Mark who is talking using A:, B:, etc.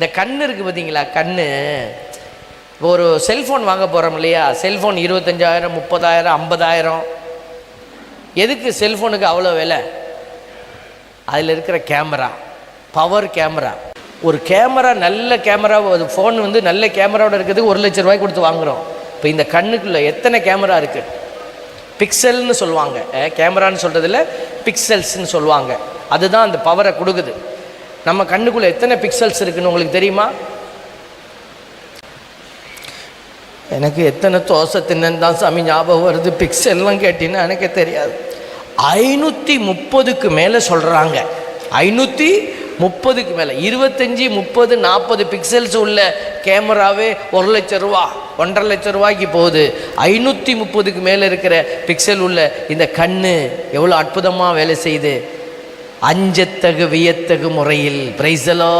A: இந்த கண் இருக்குது பார்த்தீங்களா கண் ஒரு செல்ஃபோன் வாங்க போகிறோம் இல்லையா? செல்ஃபோன் இருபத்தஞ்சாயிரம் முப்பதாயிரம் ஐம்பதாயிரம். எதுக்கு செல்ஃபோனுக்கு அவ்வளோ விலை? அதில் இருக்கிற கேமரா பவர் கேமரா ஒரு கேமரா நல்ல கேமரா ஒரு ஃபோன் வந்து நல்ல கேமராவோட இருக்கிறதுக்கு ஒரு லட்ச ரூபாய் கொடுத்து வாங்குகிறோம் இப்போ இந்த கண்ணுக்குள்ளே எத்தனை கேமரா இருக்குது பிக்சல்னு சொல்லுவாங்க. கேமரான்னு சொல்கிறதுல பிக்சல்ஸ்னு சொல்லுவாங்க. அதுதான் அந்த பவரை கொடுக்குது. நம்ம கண்ணுக்குள்ளே எத்தனை பிக்சல்ஸ் இருக்குன்னு உங்களுக்கு தெரியுமா? எனக்கு எத்தனை தோசை தின்னன்னு தான் சாமி ஞாபகம் வருது. பிக்சல்லாம் கேட்டின்னு எனக்கு தெரியாது. ஐநூற்றி முப்பதுக்கு மேலே சொல்கிறாங்க ஐநூற்றி முப்பதுக்கு மேலே. இருபத்தஞ்சி முப்பது நாற்பது பிக்சல்ஸ் உள்ள கேமராவே ஒரு லட்ச ரூபா ஒன்றரை லட்ச ரூபாய்க்கு போகுது. ஐநூற்றி முப்பதுக்கு மேலே இருக்கிற பிக்சல் உள்ள இந்த கண்ணு எவ்வளோ அற்புதமாக வேலை செய்யுது. அஞ்சத்தகு வியத்தகு முறையில். பிரைசலோ